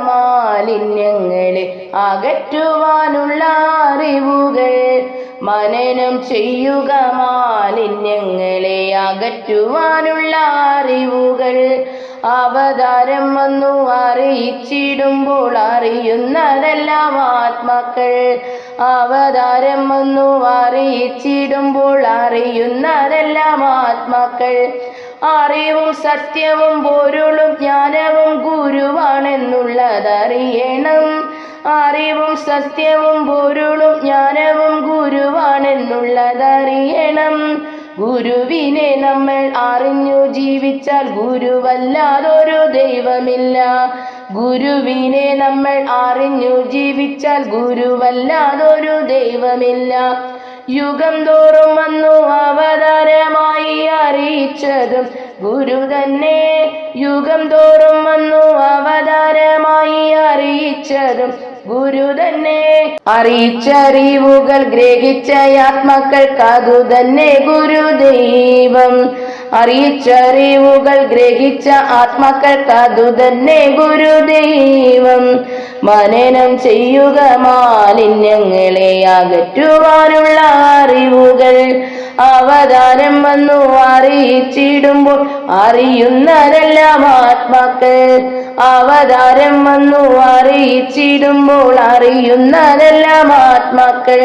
മാലിന്യങ്ങളെ അകറ്റുവാനുള്ള അറിവുകൾ. മനനം ചെയ്യുക മാലിന്യങ്ങളെ അകറ്റുവാനുള്ള അറിവുകൾ. അവതാരം വന്നു അറിയിച്ചിടുമ്പോൾ അറിയുന്നതെല്ലാം ആത്മാക്കൾ. അവതാരം വന്നു അറിയിച്ചിടുമ്പോൾ അറിയുന്നതെല്ലാം ആത്മാക്കൾ. അറിവും സത്യവും പൊരുളും ജ്ഞാനവും സത്യവും പൊരുളും ജ്ഞാനവും ഗുരുവാണെന്നുള്ളതറിയണം. ഗുരുവിനെ നമ്മൾ അറിഞ്ഞു ജീവിച്ചാൽ ഗുരുവല്ലാതൊരു ദൈവമില്ല. ഗുരുവിനെ നമ്മൾ അറിഞ്ഞു ജീവിച്ചാൽ ഗുരുവല്ലാതൊരു ദൈവമില്ല. യുഗം തോറും വന്നു അവതാരമായി അറിയിച്ചതും ഗുരു തന്നെ. യുഗം തോറും വന്നു അവതാരമായി അറിയിച്ചതും ഗുരു തന്നെ. അറിയിച്ചറിവുകൾ ഗ്രഹിച്ച ആത്മാക്കൾക്ക് അതു തന്നെ ഗുരുദൈവം അറിയിച്ചറിവുകൾ ഗ്രഹിച്ച ആത്മാക്കൾക്ക് അതു തന്നെ ഗുരുദൈവം മനനം ചെയ്യുക മാലിന്യങ്ങളെ അകറ്റുവാനുള്ള അറിവുകൾ അവതാരം വന്നു അറിയിച്ചിടുമ്പോൾ അറിയുന്നതെല്ലാം ആത്മാക്കൾ അവതാരം വന്നു അറിയിച്ചിടുമ്പോൾ അറിയുന്നതെല്ലാം ആത്മാക്കൾ